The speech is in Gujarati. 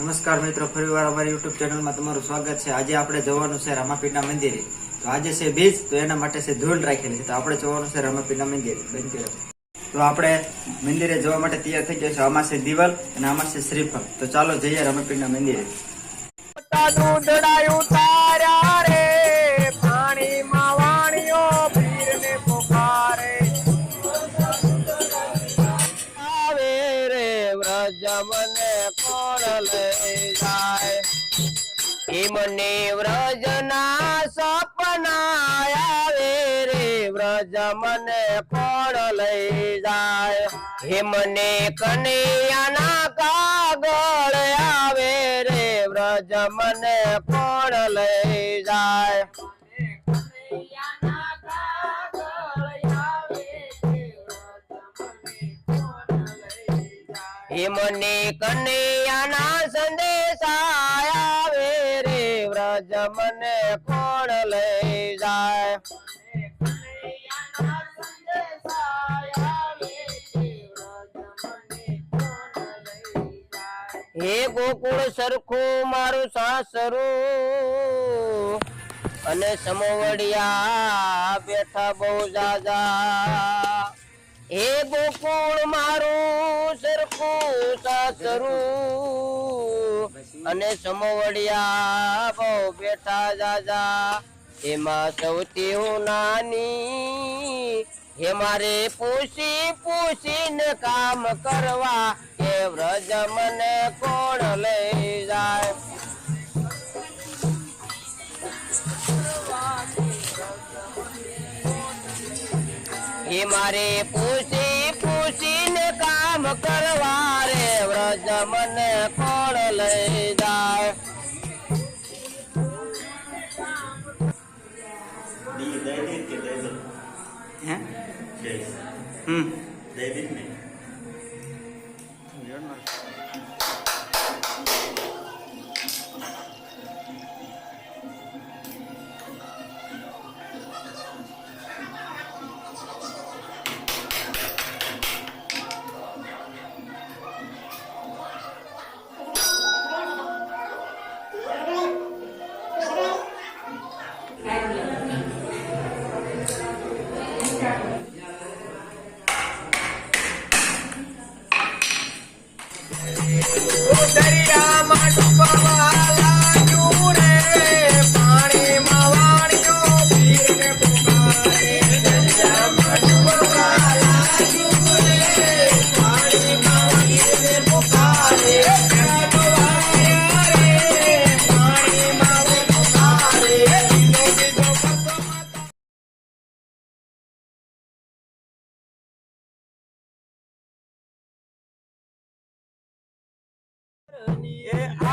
નમસ્કાર મિત્રો, ફરીવાર અમારી યુટ્યુબ ચેનલમાં તમારું સ્વાગત છે. આજે આપણે જવાનું છે રામાપીરના મંદિરે. તો આજે છે બીજ, તો એના માટે છે ધૂળ રાખેલી છે. તો આપણે જવાનું છે રામાપીરના મંદિરે. મંદિરે તો આપણે મંદિરે જવા માટે તૈયાર થઈ ગયા છે. આમાં છે દિવાલ અને આમાં છે શ્રીફળ. તો ચાલો જઈએ રામાપીરના મંદિરે. વ્રજ મને કોણ લઈ જાય? એ મને વ્રજના સપના આવે રે વ્રજ મને કોણ લઈ જાય? હે મને કનૈયાના કાગળ આવે રે વ્રજ મને કોણ લઈ જાય? હે મને કનૈયાના સંદેશા આવે રે, વ્રજ મને કોણ લઈ જાય. હે ગોકુળ સરખું મારું સાસરું, અને સમવડિયા બેઠા બહુ જાજા હે ગોકુળ મારું સરખું કરું? અને સમવડિયા બહુ બેઠા જાજા. એમાં સૌથી હું નાની. હે મારે પૂછી પૂછીને કામ કરવા. એ વ્રજ મને કોણ લઈ જાય? એ મારે પૂછી કરવા રે વ્રજ મને કોણ લઈ જાય? હે? હમ. yeah.